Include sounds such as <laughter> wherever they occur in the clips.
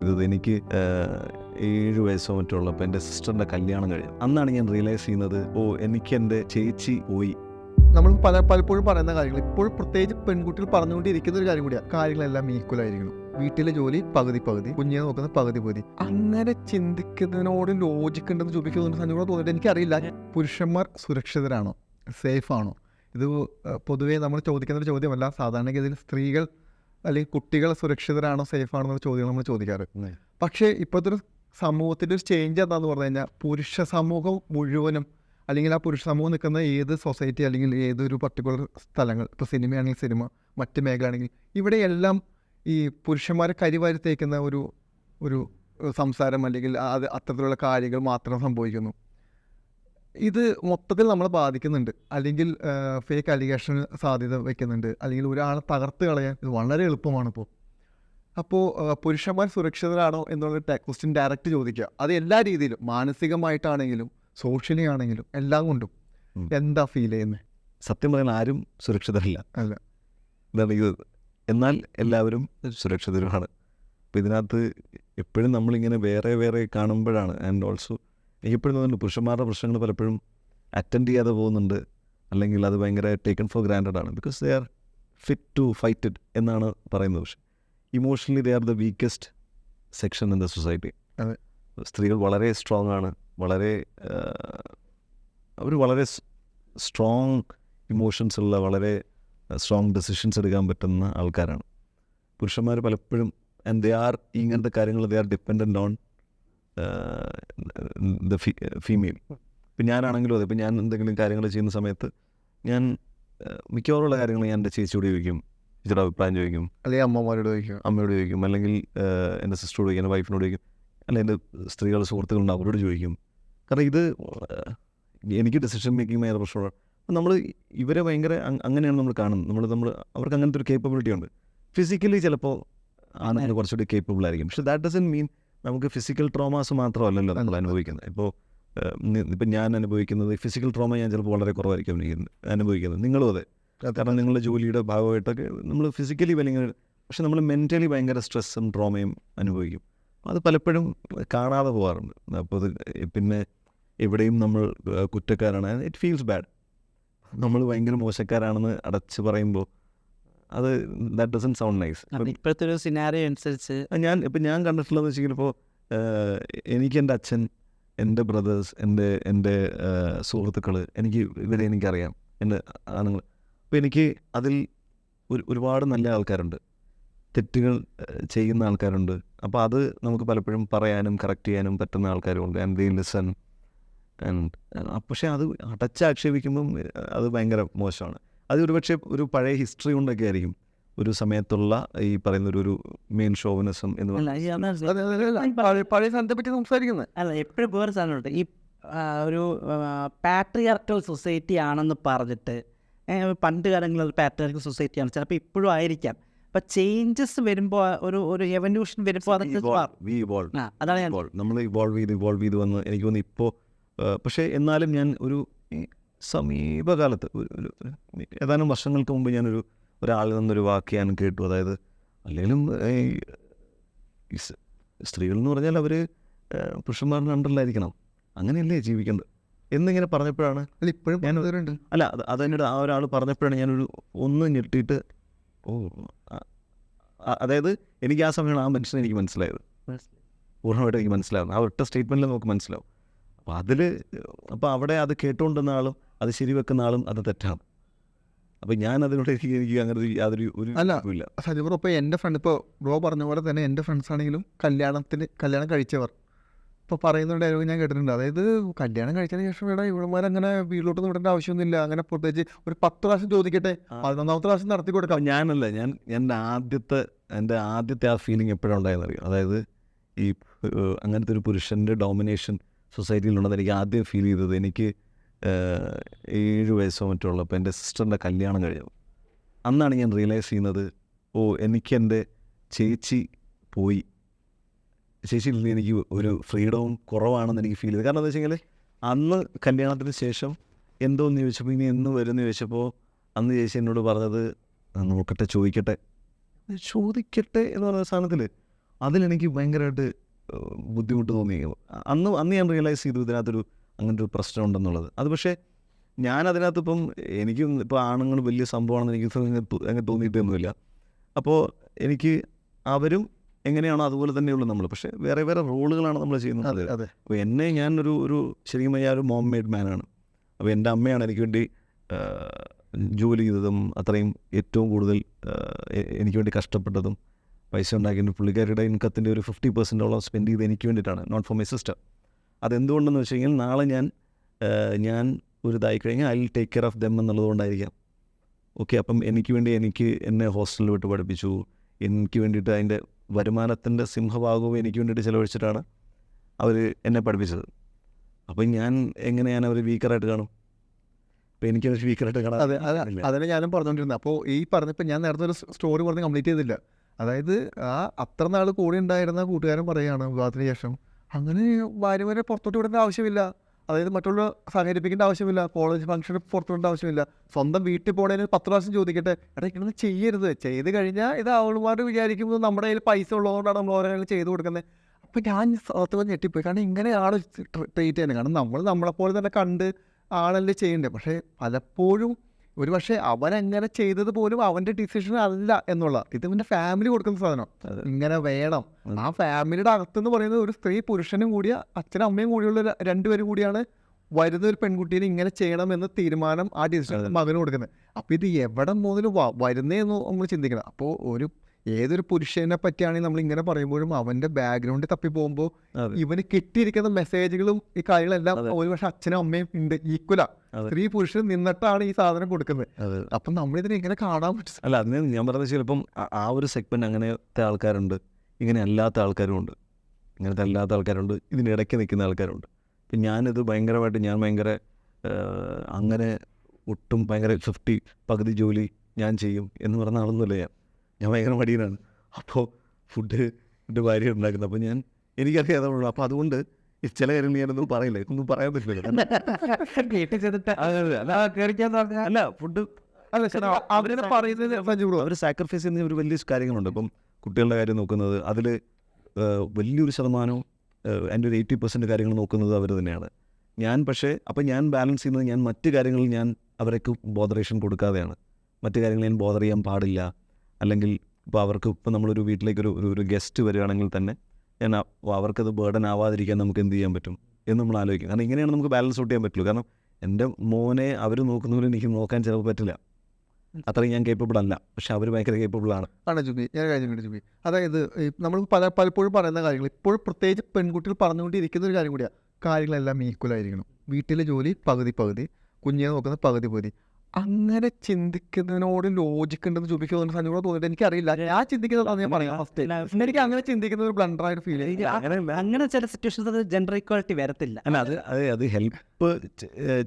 ഇത് എനിക്ക് ഏഴ് വയസ്സോ മറ്റോ ഉള്ളപ്പോൾ എന്റെ സിസ്റ്ററിന്റെ കല്യാണം കഴിഞ്ഞു. അന്നാണ് ഞാൻ റിയലൈസ് ചെയ്യുന്നത് ഓ എനിക്ക് എന്റെ ചേച്ചി പോയി. നമ്മൾ പല പലപ്പോഴും പറയുന്ന കാര്യങ്ങൾ ഇപ്പോൾ പ്രത്യേകിച്ച് പെൺകുട്ടികൾ പറഞ്ഞുകൊണ്ടിരിക്കുന്ന ഒരു കാര്യം കൂടിയാണ് കാര്യങ്ങളെല്ലാം ഈക്വൽ ആയിരിക്കണം. വീട്ടിലെ ജോലി പകുതി പകുതി കുഞ്ഞിനെ നോക്കുന്ന പകുതി പകുതി. അങ്ങനെ ചിന്തിക്കുന്നതിനോട് ലോജിക്ക് ഉണ്ടെന്ന് ചോദിക്കുന്നുണ്ട് സഞ്ജുകൂടെ തോന്നിയിട്ട് എനിക്കറിയില്ല. പുരുഷന്മാർ സുരക്ഷിതരാണോ? സേഫ് ആണോ? ഇത് പൊതുവേ നമ്മൾ ചോദിക്കുന്ന ഒരു ചോദ്യമല്ല. സാധാരണഗതിയിൽ സ്ത്രീകൾ അല്ലെങ്കിൽ കുട്ടികൾ സുരക്ഷിതരാണോ സേഫ് ആണോ എന്നുള്ള ചോദ്യങ്ങൾ നമ്മൾ ചോദിക്കാറ് പക്ഷേ ഇപ്പോഴത്തെ ഒരു സമൂഹത്തിന്റെ ഒരു ചേഞ്ച് എന്താന്ന് പറഞ്ഞു കഴിഞ്ഞാൽ പുരുഷ സമൂഹം മുഴുവനും അല്ലെങ്കിൽ ആ പുരുഷ സമൂഹം നിൽക്കുന്ന ഏത് സൊസൈറ്റി അല്ലെങ്കിൽ ഏതൊരു പർട്ടിക്കുലർ സ്ഥലങ്ങൾ ഇപ്പോൾ സിനിമയാണെങ്കിൽ സിനിമ മറ്റ് മേഖല ആണെങ്കിൽ ഇവിടെയെല്ലാം ഈ പുരുഷന്മാരെ കരിവാരി തേക്കുന്ന ഒരു ഒരു സംസാരം അല്ലെങ്കിൽ അത് അത്തരത്തിലുള്ള കാര്യങ്ങൾ മാത്രം സംഭവിക്കുന്നു. ഇത് മൊത്തത്തിൽ നമ്മളെ ബാധിക്കുന്നുണ്ട്. അല്ലെങ്കിൽ ഫേക്ക് അലിഗേഷൻ സാധ്യത വയ്ക്കുന്നുണ്ട് അല്ലെങ്കിൽ ഒരാളെ തകർത്ത് കളയാൻ ഇത് വളരെ എളുപ്പമാണ് ഇപ്പോൾ അപ്പോൾ പുരുഷന്മാർ സുരക്ഷിതരാണോ എന്നുള്ള ക്വസ്റ്റ്യൻ ഡയറക്റ്റ് ചോദിക്കുക. അത് എല്ലാ രീതിയിലും മാനസികമായിട്ടാണെങ്കിലും സോഷ്യലി ആണെങ്കിലും എല്ലാം കൊണ്ടും. എന്താ ഫീൽ ചെയ്യുന്നത് സത്യം പറയാൻ ആരും സുരക്ഷിതരല്ല. അല്ല. എന്താണ് ഇത്. എന്നാൽ എല്ലാവരും സുരക്ഷിതരുമാണ്. അപ്പോൾ ഇതിനകത്ത് എപ്പോഴും നമ്മളിങ്ങനെ വേറെ വേറെ കാണുമ്പോഴാണ്. ആൻഡ് ഓൾസോ എനിക്കെപ്പോഴും പുരുഷന്മാരുടെ പ്രശ്നങ്ങൾ പലപ്പോഴും അറ്റൻഡ് ചെയ്യാതെ പോകുന്നുണ്ട്. അല്ലെങ്കിൽ അത് ഭയങ്കര ടേക്കൺ ഫോർ ഗ്രാൻഡഡ് ആണ്. Because they are fit to fight it എന്നാണ് പറയുന്നത്. പക്ഷേ emotionally they are the weakest section in the society അതെ. സ്ത്രീകൾ വളരെ സ്ട്രോങ് ആണ്. വളരെ അവർ വളരെ സ്ട്രോങ് ഇമോഷൻസ് ഉള്ള വളരെ സ്ട്രോങ് ഡെസിഷൻസ് എടുക്കാൻ പറ്റുന്ന ആൾക്കാരാണ്. പുരുഷന്മാർ പലപ്പോഴും ആൻഡ് ദേ ആർ ഇങ്ങനത്തെ കാര്യങ്ങൾ they are dependent on the female. ഇപ്പം ഞാനാണെങ്കിലും അതെ ഇപ്പം ഞാൻ എന്തെങ്കിലും കാര്യങ്ങൾ ചെയ്യുന്ന സമയത്ത് ഞാൻ മിക്കവാറുള്ള കാര്യങ്ങൾ ഞാൻ എന്റെ ചേച്ചിയോട് ചോദിക്കും ചേച്ചിയുടെ അഭിപ്രായം ചോദിക്കും. അല്ലെങ്കിൽ അമ്മമാരോട് ചോദിക്കും. അമ്മയോട് ചോദിക്കും അല്ലെങ്കിൽ എന്റെ സിസ്റ്ററോട് ചോദിക്കും എന്റെ വൈഫിനോട് ചോദിക്കും അല്ലെങ്കിൽ എന്റെ സ്ത്രീകൾ സുഹൃത്തുക്കളുണ്ട് അവരോട് ചോദിക്കും. കാരണം ഇത് എനിക്ക് ഡിസിഷൻ മേക്കിംഗ് ഭയങ്കര പ്രശ്നമാണ്. നമ്മൾ ഇവരെ ഭയങ്കര അങ്- അങ്ങനെയാണ് നമ്മൾ കാണുന്നത്. നമ്മൾ നമ്മൾ അവർക്ക് അങ്ങനത്തെ ഒരു കേപ്പബിലിറ്റി ഉണ്ട്. ഫിസിക്കലി ചിലപ്പോൾ ആണ് കുറച്ചുകൂടി കേപ്പബിൾ ആയിരിക്കും. പക്ഷെ ദാറ്റ് ഡസൻ മീൻ നമുക്ക് ഫിസിക്കൽ ട്രോമാസ് മാത്രമല്ലല്ലോ നമ്മൾ അനുഭവിക്കുന്നത്. ഇപ്പോൾ ഇപ്പം ഞാൻ അനുഭവിക്കുന്നത് ഫിസിക്കൽ ട്രോമ ഞാൻ ചിലപ്പോൾ വളരെ കുറവായിരിക്കും അനുഭവിക്കുന്നത് അനുഭവിക്കുന്നത്. നിങ്ങളും അതെ. കാരണം നിങ്ങളുടെ ജോലിയുടെ ഭാഗമായിട്ടൊക്കെ നമ്മൾ ഫിസിക്കലി ഭയങ്കര പക്ഷെ നമ്മൾ മെന്റലി ഭയങ്കര സ്ട്രെസ്സും ട്രോമയും അനുഭവിക്കും. അത് പലപ്പോഴും കാണാതെ പോകാറുണ്ട്. അപ്പോൾ അത് പിന്നെ എവിടെയും നമ്മൾ കുറ്റക്കാരാണ്. ഇറ്റ് ഫീൽസ് ബാഡ് നമ്മൾ ഭയങ്കര മോശക്കാരാണെന്ന് അടച്ച് പറയുമ്പോൾ അത് ദാറ്റ് ഡസൻ സൗണ്ട് നൈസ് ഇപ്പോഴത്തെ ഒരു സിനാരിയോ അനുസരിച്ച് ഞാൻ ഇപ്പം ഞാൻ കണ്ടിട്ടുള്ളതെന്ന് വെച്ചെങ്കിൽ ഇപ്പോൾ എനിക്ക് എന്റെ അച്ഛൻ എന്റെ ബ്രദേഴ്സ് എന്റെ എന്റെ സുഹൃത്തുക്കൾ എനിക്ക് ഇവരെ എനിക്കറിയാം എന്റെ ആണുങ്ങൾ. അപ്പോൾ എനിക്ക് അതിൽ ഒരു ഒരുപാട് നല്ല ആൾക്കാരുണ്ട്. തെറ്റുകൾ ചെയ്യുന്ന ആൾക്കാരുണ്ട്. അപ്പോൾ അത് നമുക്ക് പലപ്പോഴും പറയാനും കറക്റ്റ് ചെയ്യാനും പറ്റുന്ന ആൾക്കാരുമുണ്ട്. ആൻഡ് ദി ലിസൺ ആൻഡ് പക്ഷേ അത് അടച്ചാക്ഷേപിക്കുമ്പം അത് ഭയങ്കര മോശമാണ്. അത് ഒരുപക്ഷെ ഒരു പഴയ ഹിസ്റ്ററി കൊണ്ടൊക്കെ ആയിരിക്കും ഒരു സമയത്തുള്ള ഈ പറയുന്ന ഒരു ഒരു മെയിൻ ഷോവനിസം എന്ന്. പഴയ സ്ഥലത്തെ പറ്റി സംസാരിക്കുന്നത്. അല്ല എപ്പോഴും വേറെ സാധനമുണ്ട്. ഈ ഒരു പാട്രിയാർക്കൽ സൊസൈറ്റി ആണെന്ന് പറഞ്ഞിട്ട് പണ്ട് കാലങ്ങളിൽ പാട്രിയാർക്കൽ സൊസൈറ്റി ആണ്. ചിലപ്പോൾ ഇപ്പോഴും ആയിരിക്കാം. അപ്പം ചേഞ്ചസ് വരുമ്പോൾ ഒരു ഒരു എവല്യൂഷൻ വരുമ്പോൾ അതാണ് ഞാൻ നമ്മൾ ഇവോൾവ് ചെയ്ത് ഇവോൾവ് ചെയ്ത് വന്ന് എനിക്ക് തോന്നുന്നു ഇപ്പോൾ പക്ഷേ എന്നാലും ഞാൻ ഒരു സമീപകാലത്ത് ഒരു ഏതാനും വർഷങ്ങൾക്ക് മുമ്പ് ഞാനൊരു ഒരാളിൽ നിന്നൊരു വാക്ക് ഞാൻ കേട്ടു. അതായത് അല്ലെങ്കിലും ഈ സ്ത്രീകൾ എന്ന് പറഞ്ഞാൽ അവർ പുരുഷന്മാരുടെ അണ്ടറിലായിരിക്കണം. അങ്ങനെയല്ലേ ജീവിക്കേണ്ടത്? എന്നിങ്ങനെ പറഞ്ഞപ്പോഴാണ് അല്ല ഇപ്പോഴും ഞാൻ- ഉണ്ട് അല്ല അത് അതെന്നോട് ആ ഒരാൾ പറഞ്ഞപ്പോഴാണ് ഞാനൊരു ഒന്ന് ഞെട്ടിയിട്ട് ഓ അതായത് എനിക്ക് ആ സമയമാണ് ആ മനുഷ്യനെ എനിക്ക് മനസ്സിലായത്. പൂർണമായിട്ട് എനിക്ക് മനസ്സിലാവുന്നത്. ആ ഒറ്റ സ്റ്റേറ്റ്മെന്റിൽ നമുക്ക് മനസ്സിലാവും. അപ്പോൾ അതിൽ അപ്പോൾ അവിടെ അത് കേട്ടുകൊണ്ടുന്ന ആളും അത് ശരിവെക്കുന്ന ആളും അത് തെറ്റാണ്. അപ്പോൾ ഞാൻ അതിനോട് എനിക്ക് എനിക്ക് അങ്ങനെ യാതൊരു ഒരു അല്ല. ഇല്ല ബ്രോ ഇപ്പോൾ എന്റെ ഫ്രണ്ട് ഇപ്പോൾ ബ്രോ പറഞ്ഞ പോലെ തന്നെ എന്റെ ഫ്രണ്ട്സ് ആണെങ്കിലും കല്യാണത്തിന് കല്യാണം കഴിച്ചവർ. ഇപ്പോൾ പറയുന്ന ഡയലോഗ് ഞാൻ കേട്ടിട്ടുണ്ട്. അതായത് കല്യാണം കഴിച്ചതിന് ശേഷം ഇവിടെ ഇവിടെമാരങ്ങനെ വീട്ടിലോട്ട് വിടേണ്ട ആവശ്യമൊന്നുമില്ല. അങ്ങനെ പ്രത്യേകിച്ച് ഒരു പത്ത് പ്രാവശ്യം ചോദിക്കട്ടെ. പതിനൊന്നാമത്തെ പ്രാവശ്യം നടത്തി കൊടുക്കാം. ഞാനല്ല ഞാൻ എന്റെ ആദ്യത്തെ എന്റെ ആദ്യത്തെ ആ ഫീലിംഗ് എപ്പോഴാണ് ഉണ്ടായെന്നറിയാം അതായത് ഈ അങ്ങനത്തെ ഒരു പുരുഷന്റെ ഡോമിനേഷൻ സൊസൈറ്റിയിലുണ്ടെന്ന് എനിക്ക് ആദ്യം ഫീൽ ചെയ്തത് എനിക്ക് ഏഴ് വയസ്സോ മറ്റോ ഉള്ളപ്പോൾ എന്റെ സിസ്റ്ററിന്റെ കല്യാണം കഴിഞ്ഞു. അന്നാണ് ഞാൻ റിയലൈസ് ചെയ്യുന്നത് ഓ എനിക്ക് എന്റെ ചേച്ചി പോയി. ചേച്ചിയിൽ നിന്ന് എനിക്ക് ഒരു ഫ്രീഡവും കുറവാണെന്ന് എനിക്ക് ഫീൽ ചെയ്തു. കാരണം എന്താ വെച്ച് അന്ന് കല്യാണത്തിന് ശേഷം എന്തോന്ന് ചോദിച്ചപ്പോൾ ഇനി എന്ന് വരുമെന്ന് ചോദിച്ചപ്പോൾ അന്ന് ചേച്ചി എന്നോട് പറഞ്ഞത് "ആ, നോക്കട്ടെ ചോദിക്കട്ടെ. ചോദിക്കട്ടെ എന്ന് പറഞ്ഞ സാധനത്തിൽ അതിലെനിക്ക് ഭയങ്കരമായിട്ട് ബുദ്ധിമുട്ട് തോന്നി. അന്ന് അന്ന് ഞാൻ റിയലൈസ് ചെയ്തു ഇതിനകത്തൊരു അങ്ങനത്തെ ഒരു പ്രശ്നം ഉണ്ടെന്നുള്ളത് അത് പക്ഷേ ഞാൻ അതിനകത്ത് ഇപ്പം എനിക്കും ഇപ്പോൾ ആണുങ്ങൾ വലിയ സംഭവമാണെന്ന് എനിക്ക് അങ്ങനെ തോന്നിയിട്ടൊന്നുമില്ല. അപ്പോൾ എനിക്ക് അവരും എങ്ങനെയാണോ അതുപോലെ തന്നെയുള്ളൂ നമ്മൾ പക്ഷേ വേറെ വേറെ റോളുകളാണ് നമ്മൾ ചെയ്യുന്നത്. അതെ അതെ. അപ്പോൾ എന്നെ ഞാനൊരു ഒരു ശരിക്കും ഞാൻ ഒരു മോം മെയ്ഡ് മാനാണ് അപ്പോൾ എന്റെ അമ്മയാണ് എനിക്ക് വേണ്ടി ജോലി ചെയ്തതും അത്രയും ഏറ്റവും കൂടുതൽ എനിക്ക് വേണ്ടി കഷ്ടപ്പെട്ടതും പൈസ ഉണ്ടാക്കിയിട്ട് പുള്ളിക്കാരുടെ ഇൻകത്തിന്റെ ഒരു ഫിഫ്റ്റി പെർസെന്റോളം സ്പെൻഡ് ചെയ്ത് എനിക്ക് വേണ്ടിയിട്ടാണ് നോട്ട് ഫോർ മൈ സിസ്റ്റർ അതെന്തുകൊണ്ടെന്ന് വെച്ച് കഴിഞ്ഞാൽ നാളെ ഞാൻ ഞാൻ ഒരു ഇതായി കഴിഞ്ഞാൽ I will take care of them എന്നുള്ളതുകൊണ്ടായിരിക്കാം. Okay അപ്പം എനിക്ക് വേണ്ടി എനിക്ക് എന്നെ ഹോസ്റ്റലിൽ വിട്ട് പഠിപ്പിച്ചു. എനിക്ക് വേണ്ടിയിട്ട് അതിന്റെ വരുമാനത്തിന്റെ സിംഹഭാഗവും എനിക്ക് വേണ്ടിയിട്ട് ചിലവഴിച്ചിട്ടാണ് അവർ എന്നെ പഠിപ്പിച്ചത്. അപ്പം ഞാൻ എങ്ങനെ ഞാൻ അവർ വീക്കറായിട്ട് കാണും? അപ്പോൾ എനിക്ക് വീക്കറായിട്ട് കാണാം അതെ അതെ അതിനെ ഞാനും പറഞ്ഞുകൊണ്ടിരുന്നത് അപ്പോൾ ഈ പറഞ്ഞപ്പോൾ ഞാൻ നേരത്തെ ഒരു സ്റ്റോറി പറഞ്ഞ് കംപ്ലീറ്റ് ചെയ്തില്ല. അതായത് ആ അത്ര നാൾ കൂടെ ഉണ്ടായിരുന്ന കൂട്ടുകാരൻ പറയുകയാണ് വിവാഹത്തിന് ശേഷം അങ്ങനെ ഭാര്യമാരെ പുറത്തോട്ട് വിടേണ്ട ആവശ്യമില്ല. അതായത് മറ്റുള്ള സഹകരിപ്പിക്കേണ്ട ആവശ്യമില്ല. കോളേജ് ഫംഗ്ഷന് പുറത്തു വിടേണ്ട ആവശ്യമില്ല. സ്വന്തം വീട്ടിൽ പോണേന് പത്ത് പ്രാവശ്യം ചോദിക്കട്ടെ. എടാ ഇങ്ങനെ ചെയ്യരുത്. ചെയ്ത് കഴിഞ്ഞാൽ ഇത് അവളുമാർ വിചാരിക്കുമ്പോൾ നമ്മുടെ കയ്യിൽ പൈസ ഉള്ളതുകൊണ്ടാണ് നമ്മൾ ഓരോ ചെയ്ത് കൊടുക്കുന്നത് അപ്പോൾ ഞാൻ സത്യം ഞെട്ടിപ്പോയി. കാരണം ഇങ്ങനെ ആൾ ട്രീറ്റ് ചെയ്യുന്നത് കാരണം നമ്മൾ നമ്മളെപ്പോലെ തന്നെ കണ്ട് ആണല്ലേ ചെയ്യേണ്ടത് പക്ഷേ പലപ്പോഴും ഒരു പക്ഷേ അങ്ങനെ ചെയ്തത് പോലും അവന്റെ ഡിസിഷൻ അല്ല എന്നുള്ള. ഇത് ഇവന്റെ ഫാമിലി കൊടുക്കുന്ന സാധനം. ഇങ്ങനെ വേണം. ആ ഫാമിലിയുടെ അകത്തെന്ന് പറയുന്നത് ഒരു സ്ത്രീ പുരുഷനും കൂടിയ അച്ഛനും അമ്മയും കൂടിയുള്ള രണ്ടുപേരും കൂടിയാണ് വരുന്ന ഒരു പെൺകുട്ടീനെ ഇങ്ങനെ ചെയ്യണം എന്ന തീരുമാനം ആ ഡിസിഷൻ. മകന് കൊടുക്കുന്നത്. അപ്പോൾ ഇത് എവിടെ മുതൽ വരുന്നതെന്ന് നമ്മൾ ചിന്തിക്കണം. അപ്പോൾ ഒരു ഏതൊരു പുരുഷനെ പറ്റിയാണെങ്കിൽ നമ്മൾ ഇങ്ങനെ പറയുമ്പോഴും അവന്റെ ബാക്ക്ഗ്രൗണ്ട് തപ്പി പോകുമ്പോൾ. ഇവന് കിട്ടിയിരിക്കുന്ന മെസ്സേജുകളും ഈ കാര്യങ്ങളെല്ലാം. ഒരു പക്ഷെ അച്ഛനും അമ്മയും ഉണ്ട് ഈക്വലാ സ്ത്രീ പുരുഷൻ നിന്നിട്ടാണ് ഈ സാധനം കൊടുക്കുന്നത്. അപ്പം നമ്മളിതിനെ ഇങ്ങനെ കാണാൻ പറ്റും. അല്ല അതിന് ഞാൻ പറഞ്ഞത് ചിലപ്പം ആ- ഒരു സെഗ്മെന്റ് അങ്ങനത്തെ ആൾക്കാരുണ്ട് ഇങ്ങനെ അല്ലാത്ത ആൾക്കാരും ഉണ്ട്. ഇങ്ങനത്തെ അല്ലാത്ത ആൾക്കാരുണ്ട് ഇതിനിടയ്ക്ക് നിൽക്കുന്ന ആൾക്കാരുണ്ട്. ഇപ്പം ഞാനിത് ഭയങ്കരമായിട്ട് ഞാൻ ഭയങ്കര അങ്ങനെ ഒട്ടും ഭയങ്കര ഫിഫ്റ്റി പകുതി ജോലി ഞാൻ ചെയ്യും എന്ന് പറഞ്ഞ ആളൊന്നുമില്ല ഞാൻ. ഞാൻ ഭയങ്കര മടിയനാണ് അപ്പോൾ ഫുഡ് എന്റെ ഭാര്യ ഉണ്ടാക്കുന്നത്. അപ്പോൾ ഞാൻ എനിക്കറിയാതെ അപ്പോൾ അതുകൊണ്ട് ഈ ചില കാര്യങ്ങൾ ഞാനൊന്നും പറയില്ല. ഒന്നും പറയാൻ പറ്റില്ല. <laughs> അല്ല ഫുഡ് അല്ല അവരെ പറയുന്നത് സഞ്ജു ബ്രോ. അവർ സാക്രിഫൈസ് ചെയ്യുന്ന ഒരു വലിയ കാര്യങ്ങളുണ്ട്. ഇപ്പം കുട്ടികളുടെ കാര്യം നോക്കുന്നത് അതിൽ വലിയൊരു ശതമാനവും എന്റെ ഒരു എയ്റ്റി പെർസെന്റ് കാര്യങ്ങൾ നോക്കുന്നത് അവർ തന്നെയാണ്. ഞാൻ പക്ഷേ അപ്പം ഞാൻ ബാലൻസ് ചെയ്യുന്നത് ഞാൻ മറ്റു കാര്യങ്ങളിൽ ഞാൻ അവർക്ക് ബോധറേഷൻ കൊടുക്കാതെയാണ്. മറ്റു കാര്യങ്ങൾ ഞാൻ ബോധർ ചെയ്യാൻ പാടില്ല. അല്ലെങ്കിൽ ഇപ്പോൾ അവർക്ക് ഇപ്പോൾ നമ്മളൊരു വീട്ടിലേക്ക് ഒരു ഒരു- ഗസ്റ്റ് വരികയാണെങ്കിൽ തന്നെ ഞാൻ അവർക്കത് ബേർഡൻ ആവാതിരിക്കാൻ നമുക്ക് എന്ത് ചെയ്യാൻ പറ്റും എന്ന് നമ്മൾ ആലോചിക്കും. കാരണം ഇങ്ങനെയാണ് നമുക്ക് ബാലൻസ് ഔട്ട് ചെയ്യാൻ പറ്റുള്ളൂ. കാരണം എന്റെ മോനെ അവർ നോക്കുന്നവരെ എനിക്ക് നോക്കാൻ ചിലപ്പോൾ പറ്റില്ല. അത്രയും ഞാൻ കേപ്പബിൾ അല്ല. പക്ഷെ അവർ ഭയങ്കര കേപ്പബിൾ ആണ്. ആണ് ജുബി. ഞാൻ കാര്യം കണ്ടു ജുബി? അതായത് നമ്മൾ പല പലപ്പോഴും പറയുന്ന കാര്യങ്ങൾ ഇപ്പോഴും പ്രത്യേകിച്ച് പെൺകുട്ടികൾ പറഞ്ഞുകൊണ്ടിരിക്കുന്ന ഒരു കാര്യം കൂടിയാണ് കാര്യങ്ങളെല്ലാം ഈക്വൽ ആയിരിക്കണം. വീട്ടിലെ ജോലി പകുതി പകുതി. കുഞ്ഞിനെ നോക്കുന്ന പകുതി പകുതി. അങ്ങനെ ചിന്തിക്കുന്നതിനോട് ലോജിക്ക് ഉണ്ടെന്ന് ജുബിക്ക് തോന്നുന്ന സഞ്ജു തോന്നിയിട്ട് എനിക്കറിയില്ല. ഞാൻ ചിന്തിക്കുന്നതാണ് ഞാൻ പറയാം ഫസ്റ്റ് എനിക്ക് അങ്ങനെ ചിന്തിക്കുന്ന ഒരു ബ്ലണ്ടർ ആയിട്ട് ഫീൽ ചെയ്യും അങ്ങനെ ചില സിറ്റുവേഷൻസ് അത് ജെൻഡർ ഈക്വാലിറ്റി വരത്തില്ല. അല്ല അത് അത് അത് ഹെൽപ്പ്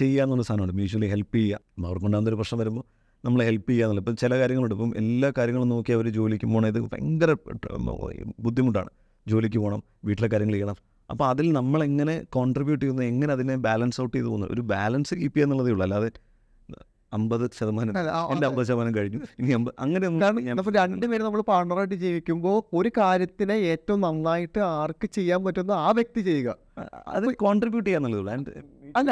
ചെയ്യുക എന്നുള്ള സാധനമാണ് മ്യൂച്വലി ഹെൽപ്പ് ചെയ്യുക അവർക്കുണ്ടാകുന്ന ഒരു പ്രശ്നം വരുമ്പോൾ നമ്മളെ ഹെൽപ്പ് ചെയ്യുക എന്നുള്ള ഇപ്പം ചില കാര്യങ്ങളുണ്ട്. ഇപ്പം എല്ലാ കാര്യങ്ങളും നോക്കി അവർ ജോലിക്ക് പോകണം. ഇത് ഭയങ്കര ബുദ്ധിമുട്ടാണ്. ജോലിക്ക് പോകണം വീട്ടിലെ കാര്യങ്ങൾ ചെയ്യണം. അപ്പോൾ അതിൽ നമ്മളെങ്ങനെ കോൺട്രിബ്യൂട്ട് ചെയ്യുന്നത് എങ്ങനെ അതിനെ ബാലൻസ് ഔട്ട് ചെയ്ത് പോകുന്നത് ഒരു ബാലൻസ് കീപ്പ് ചെയ്യുക എന്നുള്ളതേ ഉള്ളൂ. അല്ലാതെ അമ്പത് ശതമാനം എന്റെ അമ്പത് ശതമാനം കഴിഞ്ഞു. ഇനി അമ്പത് അങ്ങനെ രണ്ടുപേരും നമ്മൾ പാർട്ണറായിട്ട് ജീവിക്കുമ്പോൾ ഒരു കാര്യത്തിനെ ഏറ്റവും നന്നായിട്ട് ആർക്ക് ചെയ്യാൻ പറ്റുന്ന ആ വ്യക്തി ചെയ്യുക. അത് കോൺട്രിബ്യൂട്ട് ചെയ്യാന്നുള്ളതുള്ളൂ അല്ല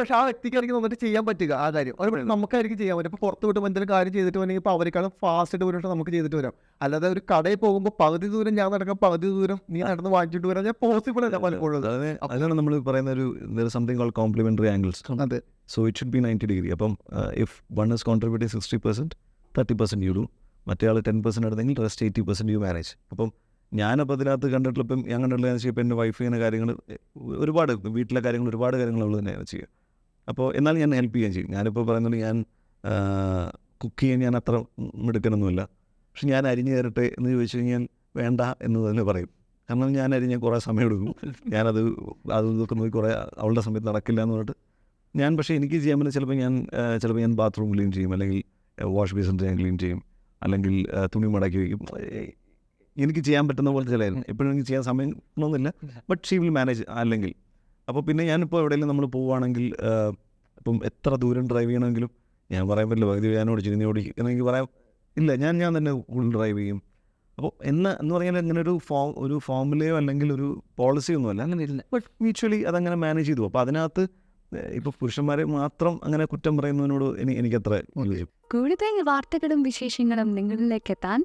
പക്ഷെ ആ വ്യക്തിക്കായിരിക്കും നന്നായിട്ട് ചെയ്യാൻ പറ്റുക ആ കാര്യം. ഒരു നമുക്കായിരിക്കും ചെയ്യാൻ പറ്റും. ഇപ്പോൾ പുറത്ത് വിട്ട് എന്തെങ്കിലും കാര്യം ചെയ്തിട്ട് വേണമെങ്കിൽ ഇപ്പൊ അവരെക്കാളും ഫാസ്റ്റ് ആയിട്ട് നമുക്ക് ചെയ്തിട്ട് വരാം. അല്ലാതെ ഒരു കടയിൽ പോകുമ്പോൾ പകുതി ദൂരം ഞാൻ നടക്കാം പകുതി ദൂരം നീ നടന്ന് വാങ്ങിച്ചിട്ട് വരാൻ ഞാൻ പോസിബിൾ അല്ല പലപ്പോഴും. അത്. അതാണ് നമ്മൾ പറയുന്ന ഒരു സംതിങ് കോൾ കോംപ്ലിമെന്ററി ആംഗിൾസ് അതെ. So it should be ninety degree അപ്പം if one is contributing sixty percent thirty percent you do മറ്റേ ആൾ ten percent എടുത്തെങ്കിൽ rest eighty percent you manage അപ്പം ഞാനപ്പോൾ അതിനകത്ത് കണ്ടിട്ടുള്ള ഇപ്പം ഞാൻ കണ്ടിട്ടുള്ള ഇപ്പം എന്റെ വൈഫ് ചെയ്യുന്ന കാര്യങ്ങൾ ഒരുപാട് വീട്ടിലെ കാര്യങ്ങൾ ഒരുപാട് കാര്യങ്ങൾ അവൾ തന്നെയാണ് ചെയ്യുക. അപ്പോൾ എന്നാലും ഞാൻ ഹെൽപ്പ് ചെയ്യുകയും ചെയ്യും. ഞാനിപ്പോൾ പറയുന്നത് ഞാൻ കുക്ക് ചെയ്യാൻ ഞാൻ അത്ര മിടുക്കനൊന്നുമില്ല. പക്ഷെ ഞാൻ അരിഞ്ഞു കയറട്ടെ എന്ന് ചോദിച്ചു കഴിഞ്ഞാൽ വേണ്ട എന്ന് തന്നെ പറയും. കാരണം ഞാൻ അരിഞ്ഞ കുറേ സമയം എടുക്കും. ഞാനത് അത് ഇതൊക്കെ നോക്കി കുറേ അവളുടെ സമയത്ത് നടക്കില്ല എന്ന് പറഞ്ഞിട്ട്. ഞാൻ പക്ഷേ എനിക്ക് ചെയ്യാൻ പറ്റുന്ന ചിലപ്പോൾ ഞാൻ ചിലപ്പോൾ ഞാൻ ബാത്റൂം ക്ലീൻ ചെയ്യും. അല്ലെങ്കിൽ വാഷ് ബേസിന്റെ ഞാൻ ക്ലീൻ ചെയ്യും. അല്ലെങ്കിൽ തുണി മടക്കി വയ്ക്കും. എനിക്ക് ചെയ്യാൻ പറ്റുന്ന പോലെ ചിലയായിരുന്നു. എപ്പോഴും എനിക്ക് ചെയ്യാൻ സമയം ഒന്നുമില്ല. ബട്ട് ഷീ വിൽ മാനേജ് അല്ലെങ്കിൽ. അപ്പോൾ പിന്നെ ഞാനിപ്പോൾ എവിടെയെങ്കിലും നമ്മൾ പോവുകയാണെങ്കിൽ ഇപ്പം എത്ര ദൂരം ഡ്രൈവ് ചെയ്യണമെങ്കിലും ഞാൻ പറയാൻ പറ്റില്ല. പകുതി ഞാൻ ഓടിച്ചു നീ ഓടിക്കും എന്നെനിക്ക് പറയാം ഇല്ല. ഞാൻ ഞാൻ തന്നെ ഫുൾ ഡ്രൈവ് ചെയ്യും. അപ്പോൾ എന്ന് എന്ന് പറഞ്ഞാൽ അങ്ങനെ ഒരു ഫോം ഒരു ഫോമിലെയോ അല്ലെങ്കിൽ ഒരു പോളിസിയോ ഒന്നുമല്ല അങ്ങനെ ഇല്ല. ബട്ട് മ്യൂച്വലി അതങ്ങനെ മാനേജ് ചെയ്തു. അപ്പോൾ അതിനകത്ത് ഇപ്പോൾ പുരുഷന്മാരെ മാത്രം അങ്ങനെ കുറ്റം പറയുന്നതിനോട് എനിക്ക് എനിക്കത്ര കൂടുതൽ വാർത്തകളും വിശേഷങ്ങളും നിങ്ങളിലേക്ക് എത്താൻ